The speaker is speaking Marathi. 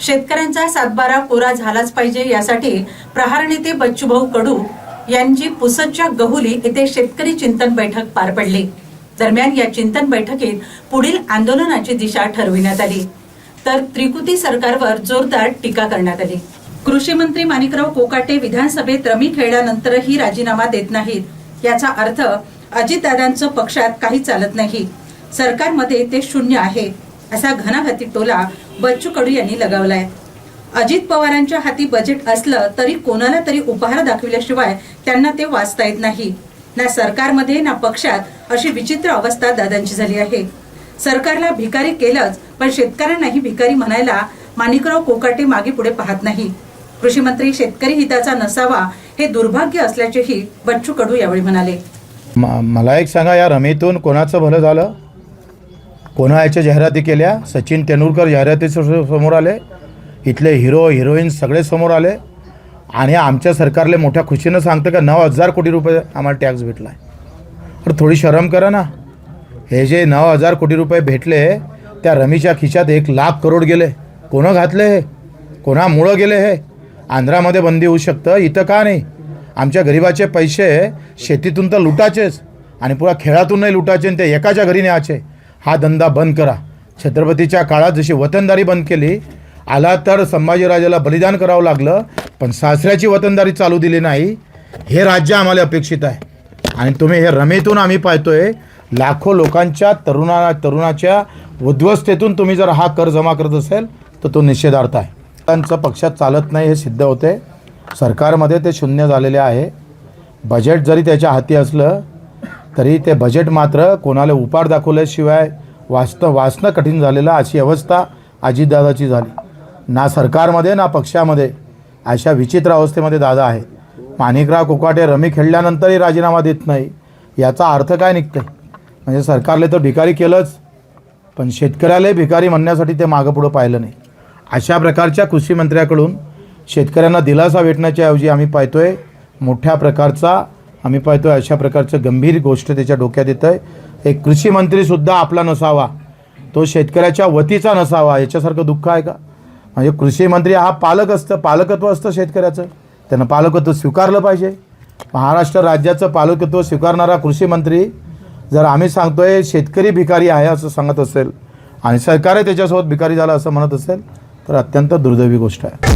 शेतकऱ्यांचा सातबारा कोरा झालाच पाहिजे यासाठी प्रहार नेते बच्चूभाऊ कडू यांची पुसदच्या गहुली येथे शेतकरी चिंतन बैठक पार पडली. दरम्यान या चिंतन बैठकीत पुढील आंदोलनाची दिशा ठरविण्यात आली. तर त्रिकुती सरकारवर जोरदार टीका करण्यात आली. कृषी मंत्री माणिकराव कोकाटे विधानसभेत रमी खेळल्यानंतरही राजीनामा देत नाहीत. याचा अर्थ अजितदादांचं पक्षात काही चालत नाही. सरकारमध्ये ते शून्य आहे. असा घणाघाती टोला बच्चू कडू यांनी लगावलाय. अजित पवारांच्या हाती बजेट असलं तरी कोणाला तरी उपहार दाखविल्याशिवाय त्यांना ते वाचता येत नाही. ना सरकारमध्ये ना पक्षात अशी विचित्र अवस्था दादांची झाली आहे. सरकारला भिकारी केलंच पण शेतकऱ्यांनाही भिकारी म्हणायला माणिकराव कोकाटे मागे पुढे पाहत नाही. कृषी मंत्री शेतकरी हिताचा नसावा हे दुर्भाग्य असल्याचेही बच्चू कडू यावेळी म्हणाले. मला एक सांगा या रमेतून कोणाचं भलं झालं? कोणा याच्या जाहिराती केल्या? सचिन तेंडुलकर जाहिराती समोर आले. इथले हिरो हिरोईन सगळे समोर आले. आणि आमच्या सरकारले मोठ्या खुशीनं सांगतं का नऊ हजार कोटी रुपये आम्हाला टॅक्स भेटला आहे तर थोडी शरम करा ना. हे जे नऊ हजार कोटी रुपये भेटले त्या रमीच्या खिशात एक लाख करोड गेले. कोणं घातले हे? कोणामुळं गेले हे? आंध्रामध्ये बंदी होऊ शकतं? इथं का नाही? आमच्या गरिबाचे पैसे शेतीतून तर लुटाचेच. आणि पुरा खेळातून नाही लुटायचे आणि ते एकाच्या घरी न्यायचे. हा धंदा बंद करा. छत्रपतीच्या काळात जशी वतनदारी बंद केली आला तर संभाजीराजाला बलिदान करावं लागलं पण सासऱ्याची वतनदारी चालू दिली नाही हे राज्य आम्हाला अपेक्षित आहे. आणि तुम्ही हे रमेतून आम्ही पाहतोय लाखो लोकांच्या तरुणा तरुणाच्या उद्ध्वस्तेतून तुम्ही जर हा कर जमा करत असेल तर तो निषेधार्थ आहे. त्यांचं पक्षात चालत नाही हे सिद्ध होते. सरकारमध्ये ते शून्य झालेले आहे. बजेट जरी त्याच्या हाती असलं तरी ते बजेट मात्र कोणाला उपाड दाखवल्याशिवाय वाचणं वाचणं कठीण झालेलं अशी अवस्था अजितदादाची झाली. ना सरकारमध्ये ना पक्षामध्ये. अशा विचित्र अवस्थेमध्ये दादा आहे. माणिकराव कोकाटे रमी खेळल्यानंतरही राजीनामा देत नाही. याचा अर्थ काय निघतं म्हणजे सरकारले तर भिकारी केलंच पण शेतकऱ्यालाही भिकारी म्हणण्यासाठी ते मागं पुढं पाहिलं नाही. अशा प्रकारच्या कृषी मंत्र्याकडून शेतकऱ्यांना दिलासा भेटण्याच्या ऐवजी आम्ही पाहतोय मोठ्या प्रकारचा आम्ही पाहतोय अशा प्रकारचं गंभीर गोष्ट त्याच्या डोक्यात येतं आहे एक कृषी मंत्रीसुद्धा आपला नसावा. तो शेतकऱ्याच्या वतीचा नसावा. याच्यासारखं दुःख आहे का? म्हणजे कृषी मंत्री हा पालक असतं. पालकत्व असतं शेतकऱ्याचं. त्यानं पालकत्व स्वीकारलं पाहिजे. महाराष्ट्र राज्याचं पालकत्व स्वीकारणारा कृषी मंत्री जर आम्ही सांगतोय शेतकरी भिकारी आहे असं सांगत असेल आणि सरकारही त्याच्यासोबत भिकारी झाला असं म्हणत असेल तर अत्यंत दुर्दैवी गोष्ट आहे.